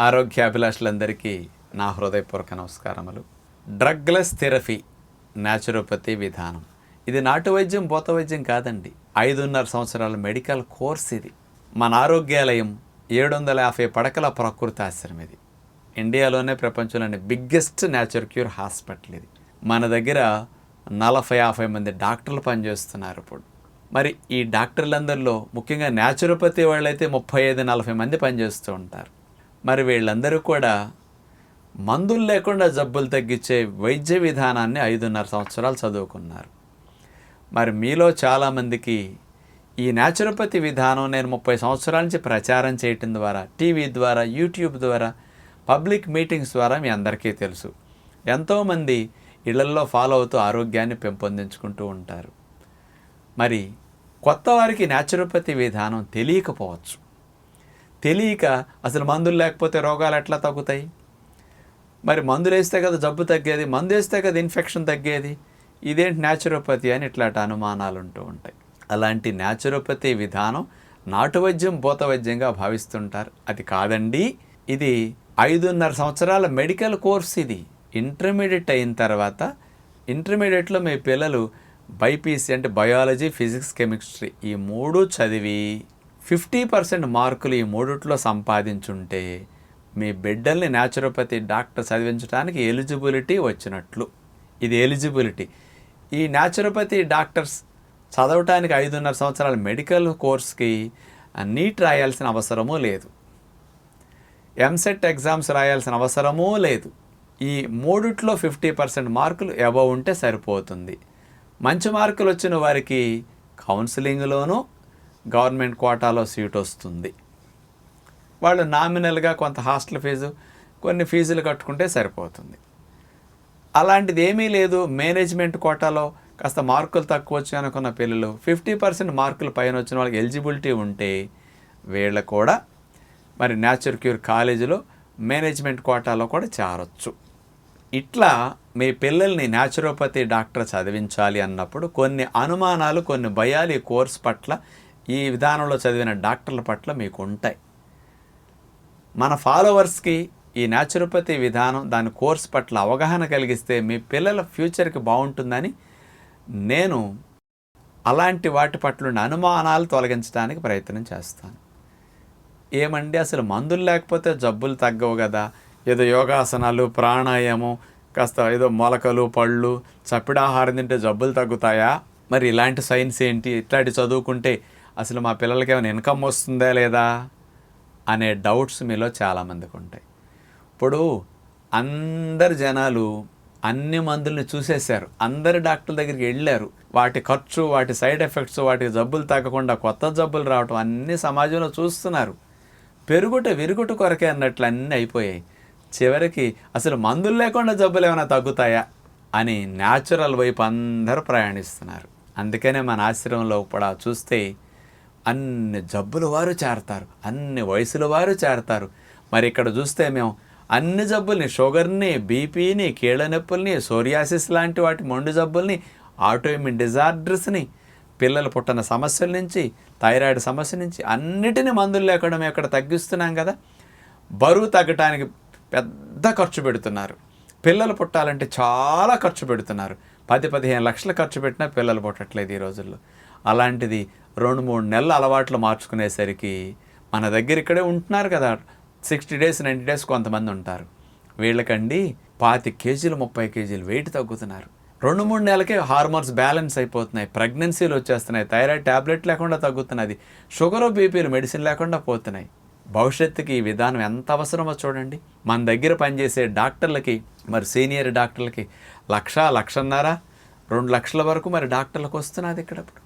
ఆరోగ్యాభిలాషులందరికీ నా హృదయపూర్వక నమస్కారములు. డ్రగ్లెస్ థెరపీ న్యాచురోపతి విధానం. ఇది నాటు వైద్యం పోత వైద్యం కాదండి. ఐదున్నర సంవత్సరాల మెడికల్ కోర్స్ ఇది. మన ఆరోగ్యాలయం ఏడు వందల యాభై పడకల ప్రకృతి ఆశ్రమం ఇది. ఇండియాలోనే ప్రపంచంలోని బిగ్గెస్ట్ న్యాచురల్ క్యూర్ హాస్పిటల్ ఇది. మన దగ్గర నలభై యాభై మంది డాక్టర్లు పనిచేస్తున్నారు ఇప్పుడు. మరి ఈ డాక్టర్లందరిలో ముఖ్యంగా న్యాచురోపతి వాళ్ళైతే ముప్పై ఐదు నలభై మంది పనిచేస్తూ ఉంటారు. మరి వీళ్ళందరూ కూడా మందులు లేకుండా జబ్బులు తగ్గించే వైద్య విధానాన్ని ఐదున్నర సంవత్సరాలు చదువుకున్నారు. మరి మీలో చాలామందికి ఈ న్యాచురోపతి విధానం నేను ముప్పై సంవత్సరాల నుంచి ప్రచారం చేయటం ద్వారా టీవీ ద్వారా యూట్యూబ్ ద్వారా పబ్లిక్ మీటింగ్స్ ద్వారా మీ అందరికీ తెలుసు. ఎంతోమంది ఇళ్ళల్లో ఫాలో అవుతూ ఆరోగ్యాన్ని పెంపొందించుకుంటూ ఉంటారు. మరి కొత్త వారికి న్యాచురోపతి విధానం తెలియకపోవచ్చు. తెలియక అసలు మందులు లేకపోతే రోగాలు ఎట్లా తగ్గుతాయి? మరి మందులు వేస్తే కదా జబ్బు తగ్గేది మందు వేస్తే కదా ఇన్ఫెక్షన్ తగ్గేది? ఇదేంటి న్యాచురోపతి అని ఇట్లాంటి అనుమానాలు ఉంటూ ఉంటాయి. అలాంటి న్యాచురోపతి విధానం నాటు వైద్యం భూత వైద్యంగా భావిస్తుంటారు. అది కాదండి ఇది ఐదున్నర సంవత్సరాల మెడికల్ కోర్స్ ఇది. ఇంటర్మీడియట్ అయిన తర్వాత ఇంటర్మీడియట్లో మీ పిల్లలు బైపీసీ అంటే బయాలజీ ఫిజిక్స్ కెమిస్ట్రీ ఈ మూడు చదివి ఫిఫ్టీ పర్సెంట్ మార్కులు ఈ మూడిట్లో సంపాదించుంటే మీ బిడ్డల్ని న్యాచురోపతి డాక్టర్ చదివించడానికి ఎలిజిబిలిటీ వచ్చినట్లు. ఇది ఎలిజిబిలిటీ. ఈ న్యాచురోపతి డాక్టర్స్ చదవటానికి ఐదున్నర సంవత్సరాల మెడికల్ కోర్స్కి నీట్ రాయాల్సిన అవసరమూ లేదు. ఎంసెట్ ఎగ్జామ్స్ రాయాల్సిన అవసరమూ లేదు. ఈ మూడిట్లో ఫిఫ్టీ పర్సెంట్ మార్కులు అబవ్ ఉంటే సరిపోతుంది. మంచి మార్కులు వచ్చిన వారికి కౌన్సిలింగ్లోనూ గవర్నమెంట్ కోటాలో సీట్ వస్తుంది. వాళ్ళు నామినల్గా కొంత హాస్టల్ ఫీజు కొన్ని ఫీజులు కట్టుకుంటే సరిపోతుంది. అలాంటిది ఏమీ లేదు. మేనేజ్మెంట్ కోటాలో కాస్త మార్కులు తక్కువ వచ్చి అనుకున్న పిల్లలు ఫిఫ్టీ పర్సెంట్ మార్కులు పైన వచ్చిన వాళ్ళకి ఎలిజిబిలిటీ ఉంటే వీళ్ళ కూడా మరి న్యాచురల్ క్యూర్ కాలేజీలో మేనేజ్మెంట్ కోటాలో కూడా చేరొచ్చు. ఇట్లా మీ పిల్లల్ని న్యాచురోపతి డాక్టర్ చదివించాలి అన్నప్పుడు కొన్ని అనుమానాలు కొన్ని భయాలు ఈ కోర్స్ పట్ల ఈ విధానంలో చదివిన డాక్టర్ల పట్ల మీకు ఉంటాయి మన ఫాలోవర్స్కి ఈ న్యాచురోపతి విధానం దాని కోర్స్ పట్ల అవగాహన కలిగిస్తే మీ పిల్లల ఫ్యూచర్కి బాగుంటుందని నేను అలాంటి వాటి పట్ల ఉన్న అనుమానాలు తొలగించడానికి ప్రయత్నం చేస్తాను. ఏమండి అసలు మందులు లేకపోతే జబ్బులు తగ్గవు కదా? ఏదో యోగాసనాలు ప్రాణాయామం కాస్త ఏదో మొలకలు పళ్ళు చప్పిడాహారం తింటే జబ్బులు తగ్గుతాయా? మరి ఇలాంటి సైన్స్ ఏంటి? ఇట్లాంటి చదువుకుంటే అసలు మా పిల్లలకి ఏమైనా ఇన్కమ్ వస్తుందా లేదా అనే డౌట్స్ మీలో చాలామందికి ఉంటాయి. ఇప్పుడు అందరు జనాలు అన్ని మందుల్ని చూసేశారు. అందరి డాక్టర్ దగ్గరికి వెళ్ళారు. వాటి ఖర్చు వాటి సైడ్ ఎఫెక్ట్స్ వాటి జబ్బులు తగ్గకుండా కొత్త జబ్బులు రావటం అన్ని సమాజంలో చూస్తున్నారు. పెరుగుట విరుగుట కొరకే అన్నట్లు అన్నీ అయిపోయాయి. చివరికి అసలు మందులు లేకుండా జబ్బులు ఏమైనా తగ్గుతాయా అని న్యాచురల్ వైపు అందరూ ప్రయాణిస్తున్నారు. అందుకనే మన ఆశ్రమంలో కూడా చూస్తే అన్ని జబ్బులు వారు చేరతారు అన్ని వయసుల వారు చేరతారు. మరి ఇక్కడ చూస్తే మేము అన్ని జబ్బుల్ని షుగర్ని బీపీని కీళ్ళ నొప్పుల్ని సోరియాసిస్ లాంటి వాటి మొండు జబ్బుల్ని ఆటోఇమ్యూన్ డిజార్డర్స్ని పిల్లలు పుట్టిన సమస్యల నుంచి థైరాయిడ్ సమస్య నుంచి అన్నిటిని మందులు లేకుండా మేము ఇక్కడ తగ్గిస్తున్నాం కదా. బరువు తగ్గటానికి పెద్ద ఖర్చు పెడుతున్నారు. పిల్లలు పుట్టాలంటే చాలా ఖర్చు పెడుతున్నారు. పది పదిహేను లక్షలు ఖర్చు పెట్టినా పిల్లలు పుట్టట్లేదు ఈ రోజుల్లో. అలాంటిది రెండు మూడు నెలల అలవాట్లు మార్చుకునేసరికి మన దగ్గర ఇక్కడే ఉంటున్నారు కదా. సిక్స్టీ డేస్ నైంటీ డేస్ కొంతమంది ఉంటారు. వీళ్ళకండి పాతి కేజీలు ముప్పై కేజీలు వెయిట్ తగ్గుతున్నారు. రెండు మూడు నెలలకే హార్మోన్స్ బ్యాలెన్స్ అయిపోతున్నాయి. ప్రెగ్నెన్సీలు వచ్చేస్తున్నాయి. థైరాయిడ్ ట్యాబ్లెట్ లేకుండా తగ్గుతున్నది. షుగర్ బీపీలు మెడిసిన్ లేకుండా పోతున్నాయి. భవిష్యత్తుకి ఈ విధానం ఎంత అవసరమో చూడండి. మన దగ్గర పనిచేసే డాక్టర్లకి మరి సీనియర్ డాక్టర్లకి లక్ష లక్షన్నర రెండు లక్షల వరకు మరి డాక్టర్లకు వస్తున్నది ఇక్కడప్పుడు.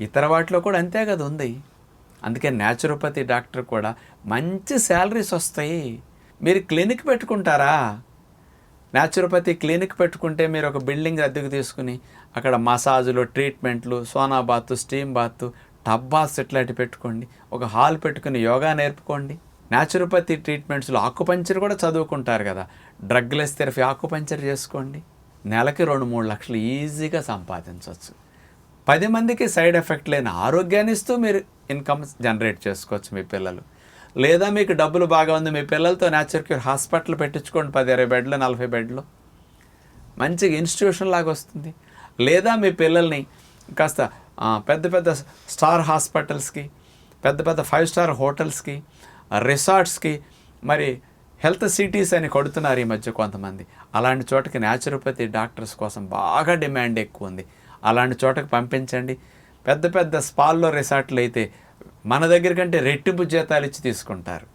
ఇతర వాటిలో కూడా అంతే కదా ఉంది. అందుకే న్యాచురోపతి డాక్టర్ కూడా మంచి శాలరీస్ వస్తాయి. మీరు క్లినిక్ పెట్టుకుంటారా? న్యాచురోపతి క్లినిక్ పెట్టుకుంటే మీరు ఒక బిల్డింగ్ అద్దెకు తీసుకుని అక్కడ మసాజులు ట్రీట్మెంట్లు sauna bath steam bath tub baths పెట్టుకోండి. ఒక హాల్ పెట్టుకుని యోగా నేర్పుకోండి. న్యాచురోపతి ట్రీట్మెంట్స్లో ఆకుపంచర్ కూడా చదువుకుంటారు కదా. డ్రగ్లెస్ థెరపీ ఆకుపంచర్ చేసుకోండి. నెలకి రెండు మూడు లక్షలు ఈజీగా సంపాదించవచ్చు. పది మందికి సైడ్ ఎఫెక్ట్ లేని ఆరోగ్యాన్ని ఇస్తూ మీరు ఇన్కమ్ జనరేట్ చేసుకోవచ్చు మీ పిల్లలు. లేదా మీకు డబ్బులు బాగా ఉంది మీ పిల్లలతో న్యాచురల్ క్యూర్ హాస్పిటల్ పెట్టించుకోండి పది ఇరవై బెడ్లు నలభై బెడ్లు. మంచిగా ఇన్స్టిట్యూషన్ లాగా వస్తుంది. లేదా మీ పిల్లల్ని కాస్త పెద్ద పెద్ద స్టార్ హాస్పిటల్స్కి పెద్ద పెద్ద ఫైవ్ స్టార్ హోటల్స్కి రిసార్ట్స్కి మరి హెల్త్ సిటీస్ అని కొడుతున్నారు ఈ మధ్య కొంతమంది. అలాంటి చోటకి న్యాచురోపతి డాక్టర్స్ కోసం బాగా డిమాండ్ ఎక్కువ ఉంది. అలాంటి చోటకు పంపించండి. పెద్ద పెద్ద స్పాల్లో రిసార్ట్లు అయితే మన దగ్గర కంటే రెట్టింపు జీతాలు ఇచ్చి తీసుకుంటారు.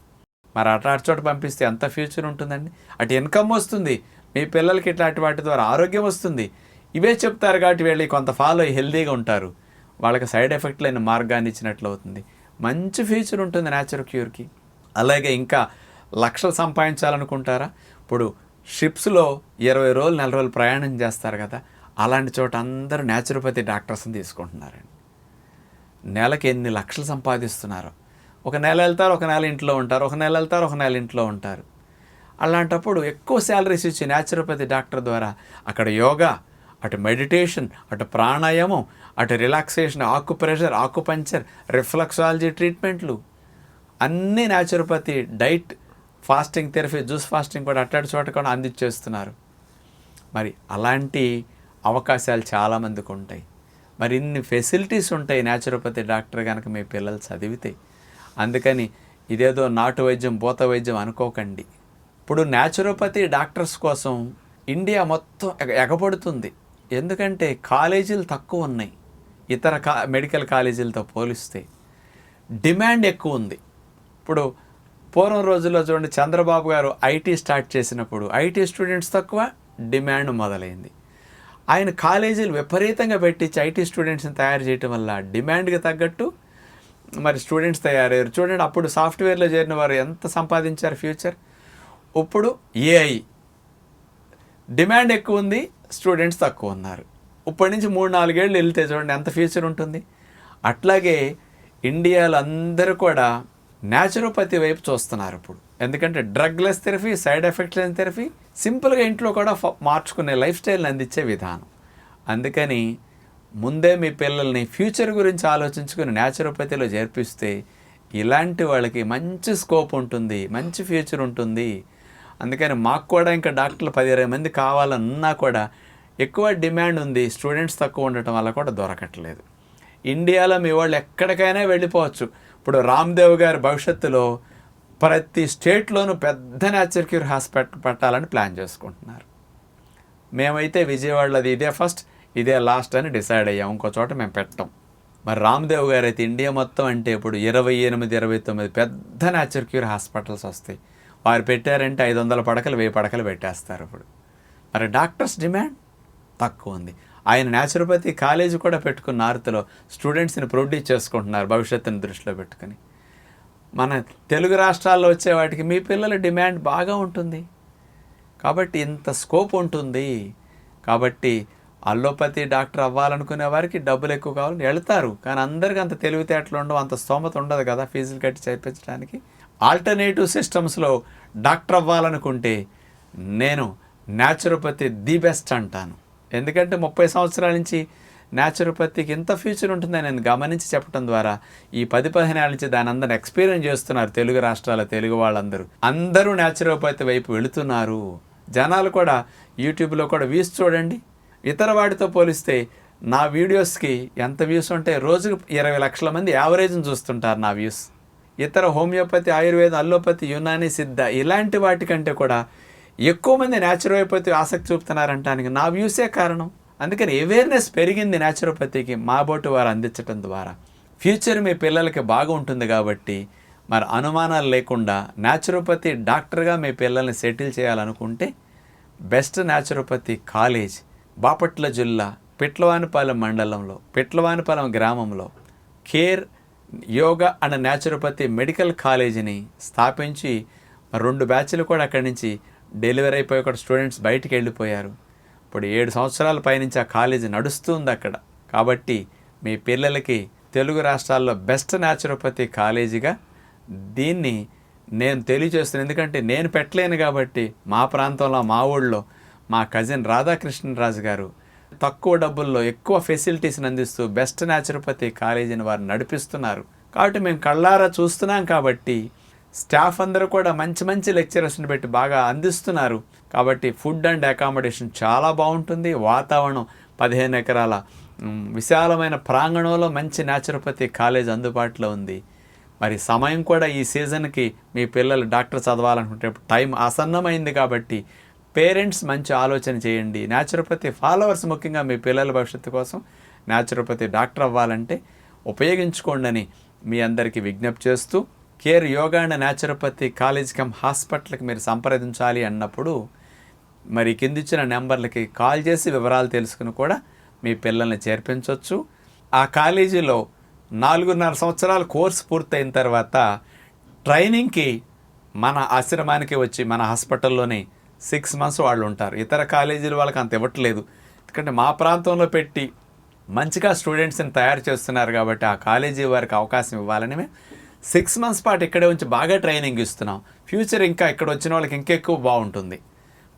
మరి అట్లాంటి చోట పంపిస్తే ఎంత ఫ్యూచర్ ఉంటుందండి? అటు ఇన్కమ్ వస్తుంది. మీ పిల్లలకి ఇట్లాంటి వాటి ద్వారా ఆరోగ్యం వస్తుంది. ఇవే చెప్తారు కాబట్టి వెళ్ళి కొంత ఫాలో అయ్యి హెల్దీగా ఉంటారు. వాళ్ళకి సైడ్ ఎఫెక్ట్ లేని మార్గాన్ని ఇచ్చినట్లు అవుతుంది. మంచి ఫ్యూచర్ ఉంటుంది న్యాచురల్ క్యూర్కి. అలాగే ఇంకా లక్షలు సంపాదించాలనుకుంటారా? ఇప్పుడు షిప్స్లో ఇరవై రోజులు నెల రోజులు ప్రయాణం చేస్తారు కదా. అలాంటి చోట అందరూ న్యాచురోపతి డాక్టర్స్ని తీసుకుంటున్నారండి. నెలకి ఎన్ని లక్షలు సంపాదిస్తున్నారు? ఒక నెల వెళ్తారు ఒక నెల ఇంట్లో ఉంటారు ఒక నెల వెళ్తారు ఒక నెల ఇంట్లో ఉంటారు. అలాంటప్పుడు ఎక్కువ శాలరీస్ ఇచ్చే న్యాచురోపతి డాక్టర్ ద్వారా అక్కడ యోగా అటు మెడిటేషన్ అటు ప్రాణాయామం అటు రిలాక్సేషన్ ఆకు ప్రెషర్ ఆకుపంచర్ రిఫ్లెక్సాలజీ ట్రీట్మెంట్లు అన్నీ naturopathy diet fasting therapy juice fasting కూడా అట్లాంటి చోట కూడా అందించేస్తున్నారు. మరి అలాంటి అవకాశాలు చాలామందికి ఉంటాయి. మరి ఇన్ని ఫెసిలిటీస్ ఉంటాయి న్యాచురోపతి డాక్టర్ కనుక మీ పిల్లలు చదివితే. అందుకని ఇదేదో నాటు వైద్యం భూత వైద్యం అనుకోకండి. ఇప్పుడు న్యాచురోపతి డాక్టర్స్ కోసం ఇండియా మొత్తం ఎగ- ఎందుకంటే కాలేజీలు తక్కువ ఉన్నాయి. ఇతర కా మెడికల్ కాలేజీలతో పోలిస్తే డిమాండ్ ఎక్కువ ఉంది. ఇప్పుడు పూర్వం రోజుల్లో చూడండి చంద్రబాబు గారు ఐటీ స్టార్ట్ చేసినప్పుడు ఐటీ స్టూడెంట్స్ తక్కువ డిమాండ్ మొదలైంది. ఆయన కాలేజీలు విపరీతంగా పెట్టించి ఐటీ స్టూడెంట్స్ని తయారు చేయటం వల్ల డిమాండ్కి తగ్గట్టు మరి స్టూడెంట్స్ తయారయ్యారు. చూడండి అప్పుడు సాఫ్ట్వేర్లో చేరిన వారు ఎంత సంపాదించారు ఫ్యూచర్? ఇప్పుడు ఏఐ. డిమాండ్ ఎక్కువ ఉంది స్టూడెంట్స్ తక్కువ ఉన్నారు. ఇప్పటి నుంచి మూడు నాలుగేళ్ళు వెళ్తే చూడండి ఎంత ఫ్యూచర్ ఉంటుంది? అట్లాగే ఇండియాలో అందరూ కూడా న్యాచురోపతి వైపు చూస్తున్నారు ఇప్పుడు. ఎందుకంటే డ్రగ్లెస్ థెరపీ సైడ్ ఎఫెక్ట్ లేని థెరపీ సింపుల్గా ఇంట్లో కూడా మార్చుకునే లైఫ్ స్టైల్ని అందించే విధానం. అందుకని ముందే మీ పిల్లల్ని ఫ్యూచర్ గురించి ఆలోచించుకుని న్యాచురోపతిలో చేర్పిస్తే ఇలాంటి వాళ్ళకి మంచి స్కోప్ ఉంటుంది మంచి ఫ్యూచర్ ఉంటుంది. అందుకని మాకు కూడా ఇంకా డాక్టర్లు పది ఇరవై మంది కావాలన్నా కూడా ఎక్కువ డిమాండ్ ఉంది స్టూడెంట్స్ తక్కువ ఉండటం వల్ల కూడా దొరకట్లేదు. ఇండియాలో మీ వాళ్ళు ఎక్కడికైనా వెళ్ళిపోవచ్చు. ఇప్పుడు రామ్దేవ్ గారి భవిష్యత్తులో ప్రతి స్టేట్లోనూ పెద్ద న్యాచురల్ క్యూర్ హాస్పిటల్ పెట్టాలని ప్లాన్ చేసుకుంటున్నారు. మేమైతే విజయవాడలో అది ఇదే ఫస్ట్ ఇదే లాస్ట్ అని డిసైడ్ అయ్యాం. ఇంకో చోట మేము పెట్టాం. మరి రామ్దేవ్ గారు అయితే ఇండియా మొత్తం అంటే ఇప్పుడు ఇరవై ఎనిమిది ఇరవై తొమ్మిది పెద్ద న్యాచురల్ క్యూర్ హాస్పిటల్స్ వస్తాయి. వారు పెట్టారంటే ఐదు వందల పడకలు వెయ్యి పడకలు పెట్టేస్తారు ఇప్పుడు. మరి డాక్టర్స్ డిమాండ్ తక్కువ ఉంది. ఆయన న్యాచురోపతి కాలేజీ కూడా పెట్టుకున్న నార్త్లో స్టూడెంట్స్ని ప్రొడ్యూస్ చేసుకుంటున్నారు భవిష్యత్తుని దృష్టిలో పెట్టుకుని. మన తెలుగు రాష్ట్రాల్లో వచ్చే వాటికి మీ పిల్లల డిమాండ్ బాగా ఉంటుంది. కాబట్టి ఇంత స్కోప్ ఉంటుంది. కాబట్టి అల్లోపతి డాక్టర్ అవ్వాలనుకునే వారికి డబ్బులు ఎక్కువ కావాలని వెళ్తారు కానీ అందరికీ అంత తెలివితేటలు ఉండవు అంత స్తోమత ఉండదు కదా ఫీజులు కట్టి చేయించడానికి ఆల్టర్నేటివ్ సిస్టమ్స్లో డాక్టర్ అవ్వాలనుకుంటే నేను న్యాచురోపతి ది బెస్ట్ అంటాను. ఎందుకంటే ముప్పై సంవత్సరాల నుంచి న్యాచురోపతికి ఇంత ఫ్యూచర్ ఉంటుందని నేను గమనించి చెప్పడం ద్వారా ఈ పది పదిహేను ఏళ్ళ నుంచి దాని అందరిని ఎక్స్పీరియన్స్ చేస్తున్నారు తెలుగు రాష్ట్రాల తెలుగు వాళ్ళందరూ. అందరూ న్యాచురోపతి వైపు వెళుతున్నారు. జనాలు కూడా యూట్యూబ్లో కూడా వ్యూస్ చూడండి. ఇతర వాటితో పోలిస్తే నా వీడియోస్కి ఎంత వ్యూస్ ఉంటే రోజుకు ఇరవై లక్షల మంది యావరేజ్ని చూస్తుంటారు నా వ్యూస్ ఇతర హోమియోపతి ఆయుర్వేద అల్లోపతి యునాని సిద్ధ ఇలాంటి వాటికంటే కూడా ఎక్కువ మంది న్యాచురోపతి ఆసక్తి చూపుతున్నారంటానికి నా వ్యూసే కారణం. అందుకని అవేర్నెస్ పెరిగింది న్యాచురోపతికి మా బోటు వారు అందించడం ద్వారా. ఫ్యూచర్ మీ పిల్లలకి బాగుంటుంది కాబట్టి మరి అనుమానాలు లేకుండా న్యాచురోపతి డాక్టర్గా మీ పిల్లల్ని సెటిల్ చేయాలనుకుంటే బెస్ట్ న్యాచురోపతి కాలేజ్ బాపట్ల జిల్లా పిట్లవానిపాలెం మండలంలో పిట్లవానిపాలెం గ్రామంలో care yoga and naturopathy medical కాలేజీని స్థాపించి రెండు బ్యాచ్లు కూడా అక్కడి నుంచి డెలివరీ అయిపోయి కూడా స్టూడెంట్స్ బయటికి వెళ్ళిపోయారు. ఇప్పుడు ఏడు సంవత్సరాల పైనుంచి ఆ కాలేజీ నడుస్తుంది అక్కడ. కాబట్టి మీ పిల్లలకి తెలుగు రాష్ట్రాల్లో బెస్ట్ న్యాచురోపతి కాలేజీగా దీన్ని నేను తెలియజేస్తున్నాను ఎందుకంటే నేను పెట్టలేను కాబట్టి మా ప్రాంతంలో మా ఊళ్ళో మా కజిన్ రాధాకృష్ణరాజు గారు తక్కువ డబ్బుల్లో ఎక్కువ ఫెసిలిటీస్ని అందిస్తూ బెస్ట్ న్యాచురోపతి కాలేజీని వారు నడిపిస్తున్నారు. కాబట్టి మేము కళ్ళారా చూస్తున్నాం కాబట్టి స్టాఫ్ అందరూ కూడా మంచి మంచి లెక్చరర్స్ని పెట్టి బాగా అందిస్తున్నారు. కాబట్టి ఫుడ్ అండ్ అకామిడేషన్ చాలా బాగుంటుంది. వాతావరణం పదిహేను ఎకరాల విశాలమైన ప్రాంగణంలో మంచి న్యాచురోపతి కాలేజ్ అందుబాటులో ఉంది. మరి సమయం కూడా ఈ సీజన్కి మీ పిల్లలు డాక్టర్ చదవాలనుకుంటే టైం ఆసన్నమైంది కాబట్టి పేరెంట్స్ మంచి ఆలోచన చేయండి. న్యాచురోపతి ఫాలోవర్స్ ముఖ్యంగా మీ పిల్లల భవిష్యత్తు కోసం న్యాచురోపతి డాక్టర్ అవ్వాలంటే ఉపయోగించుకోండి అని మీ అందరికీ విజ్ఞప్తి చేస్తూ care yoga and naturopathy college cum హాస్పిటల్కి మీరు సంప్రదించాలి అన్నప్పుడు మరి కిందిచ్చిన నెంబర్లకి కాల్ చేసి వివరాలు తెలుసుకుని కూడా మీ పిల్లల్ని చేర్పించవచ్చు ఆ కాలేజీలో నాలుగున్నర సంవత్సరాల కోర్సు పూర్తయిన తర్వాత ట్రైనింగ్కి మన ఆశ్రమానికి వచ్చి మన హాస్పిటల్లోనే సిక్స్ మంత్స్ వాళ్ళు ఉంటారు. ఇతర కాలేజీలు వాళ్ళకి అంత ఇవ్వట్లేదు. ఎందుకంటే మా ప్రాంతంలో పెట్టి మంచిగా స్టూడెంట్స్ని తయారు చేస్తున్నారు కాబట్టి ఆ కాలేజీ వారికి అవకాశం ఇవ్వాలని మేము సిక్స్ మంత్స్ పాటు ఇక్కడే ఉంచి బాగా ట్రైనింగ్ ఇస్తున్నాం. ఫ్యూచర్ ఇంకా ఇక్కడ వచ్చిన వాళ్ళకి ఇంకెక్కువ బాగుంటుంది.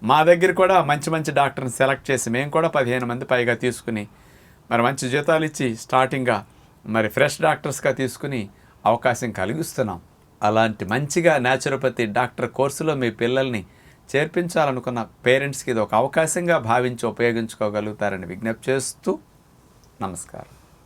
మా దగ్గర కూడా మంచి మంచి డాక్టర్ని సెలెక్ట్ చేసి మేము కూడా పదిహేను మంది పైగా తీసుకుని మరి మంచి జీతాలు ఇచ్చి స్టార్టింగ్గా మరి ఫ్రెష్ డాక్టర్స్గా తీసుకుని అవకాశం కలిగిస్తున్నాం. అలాంటి మంచిగా న్యాచురోపతి డాక్టర్ కోర్సులో మీ పిల్లల్ని చేర్పించాలనుకున్న పేరెంట్స్కి ఇది ఒక అవకాశంగా భావించి ఉపయోగించుకోగలుగుతారని విజ్ఞప్తి చేస్తూ నమస్కారం.